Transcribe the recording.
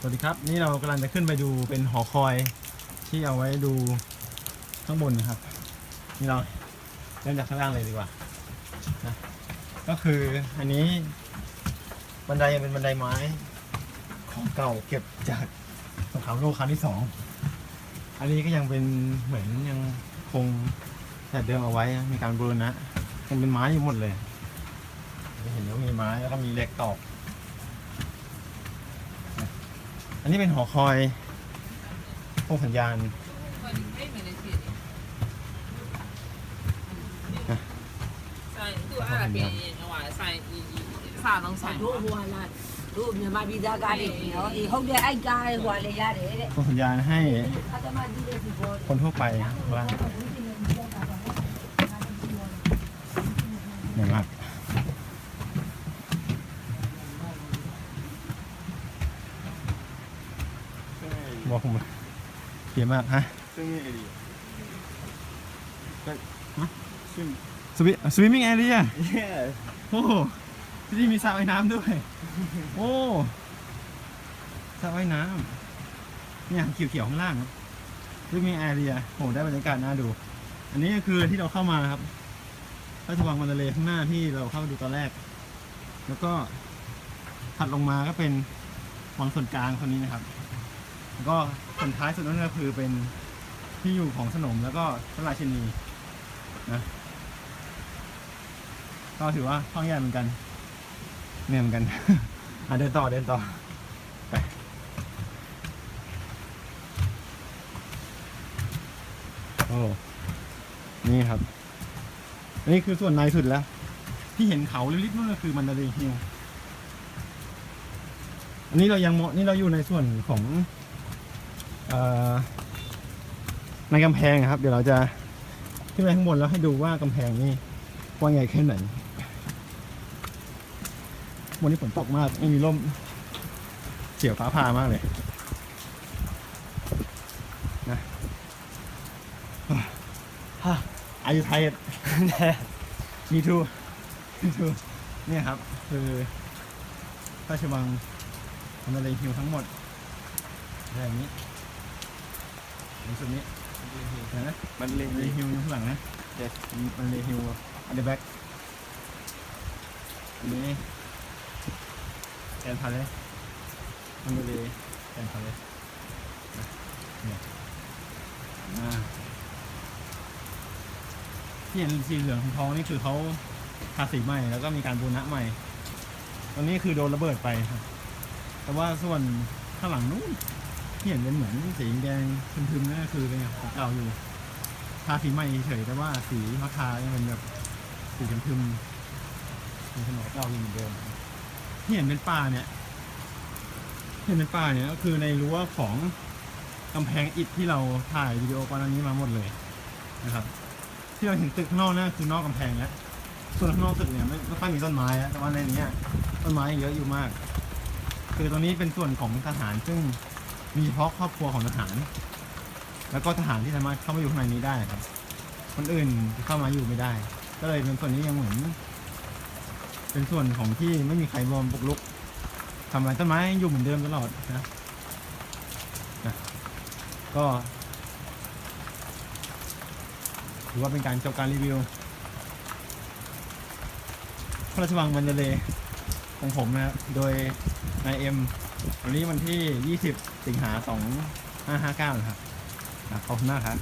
สวัสดีครับ นี่เรากำลังจะขึ้นไปดูเป็นหอคอยที่เอาไว้ดูข้างบนนะครับ นี่เราเริ่มจากข้างล่างเลยดีกว่านะก็คืออันนี้บันไดยังเป็นบันไดไม้ ของเก่าเก็บจากสงครามโลกครั้งที่สองอันนี้ก็ยังเป็นเหมือนยังคงแต่เดิมเอาไว้มีการบูรณะยังเป็นไม้อยู่หมดเลย เห็นว่ามีไม้แล้วก็มีเหล็กตอก อั นนี้เป็นหอคอยพวกสัญญาณ ဆိုင်သူအဲ့ဒါပြင်ဟိုဟာဆိုင်စာလုံးဆိုင် တို့ဟိုလာတို့မြန်မာပြည်သားကားတွေနော်အေးဟုတ်တယ်အဲ့ကားဟိုလည်းရတယ်တဲ့ พวกสัญญาณให้ အတမဒီတဲ့ဒီဘော คนทั่วไปว่าเนี่ยครับ บอกผมเขียนมากฮะซึ่งนี่ไอเดียสวิสวิมมิ่งแอเรียเย้โอ้โหที่นี่มีสระว่ายน้ำด้วย โอ้สระว่ายน้ำเนี่ยเขียวๆข้างล่างซึ่งมีแอเรียโอ้โหได้บรรยากาศน่าดู อันนี้ก็คือที่เราเข้ามาครับพระราชวังมันเลข้างหน้าที่เราเข้าไปดูตอนแรก แล้วก็ถัดลงมาก็เป็นวังส่วนกลางคนนี้นะครับแล้ว ก็ส่วนท้ายสุดนั่นก็คือเป็นที่อยู่ของสนมแล้วก็พระราชินีนะก็ถือว่าห้องใหญ่เหมือนกันเนี่ยเหมือนกัน อะเดินต่อเดินต่อไปโอ้นี่ครับนนี้คือส่วนในสุดแล้ว ที่เห็นเขาลิบๆนั่นก็คือมันดารีฮิลอันนี้เรายังมอนี่เราอยู่ในส่วนของ ในกำแพงอะครับ เดี๋ยวเราจะขึ้นไปข้างบนแล้วให้ดูว่ากำแพงนี่กว้างใหญ่แค่ไหนวันนี้ฝนตกมากไม่มีร่มเสียวฟ้าผ่ามากเลยนะอายุไทยมีทูมีทูเนี่ยครับ คือพระราชวังทำอะไรฮิวทั้งหมดอะไรอย่างนี้ ในส่วนนี้เห็นไหมมันเลมันยเลฮิวอยู่ข้างหลังนะ Yes มันเลฮิวอันเดอร์แบ็กอันนี้แอนพาเลสมันเลแอนพาเลสเนี่ยอ่าที่เห็นสีเหลืองทองๆนี่คือเขาทาสีใหม่แล้วก็มีการบูรณะใหม่ ตอนนี้คือโดนระเบิดไปครับแต่ว่าส่วนข้างหลังนู้น ที่เห็นเป็นเหมือนสีแดงทึมๆนั่นก็คือเป็นอย่างของเก่าอยู่ทาสีใหม่เฉยแต่ว่าสีมะคายังเป็นแบบสีทึมๆเป็นขนมเก่าอยู่เหมือนเดิมที่เห็นเป็นป่าเนี่ยที่เห็นเป็นป่าเนี่ยก็คือในรั้วของกำแพงอิฐที่เราถ่ายวิดีโอก่อนหน้านี้มาหมดเลยนะครับ ที่เราเห็นตึกข้างนอกนั่นคือนอกกำแพงแล้วส่วนข้างนอกตึกเนี่ยไม่ไม่ค่อยมีต้นไม้แล้วแต่ว่าในนี้ต้นไม้เยอะอยู่มาก คือตรงนี้เป็นส่วนของทหารซึ่ง มีเฉพาะครอบครัวของทหาร แล้วก็ทหารที่สามารถเข้ามาอยู่ข้างในนี้ได้ครับ คนอื่นเข้ามาอยู่ไม่ได้ ก็เลยเป็นส่วนนี้ยังเหมือน เป็นส่วนของที่ไม่มีใครรวมบุกรุกทำลายต้นไม้อยู่เหมือนเดิมตลอดนะนะก็ถือว่าเป็นการจบการรีวิวพระราชวังมันเดเลยของผมนะครับ โดยนายเอ็ม วันนี้วันที่ 20 สิงหา2559นะครับครับขอบคุณมากครับ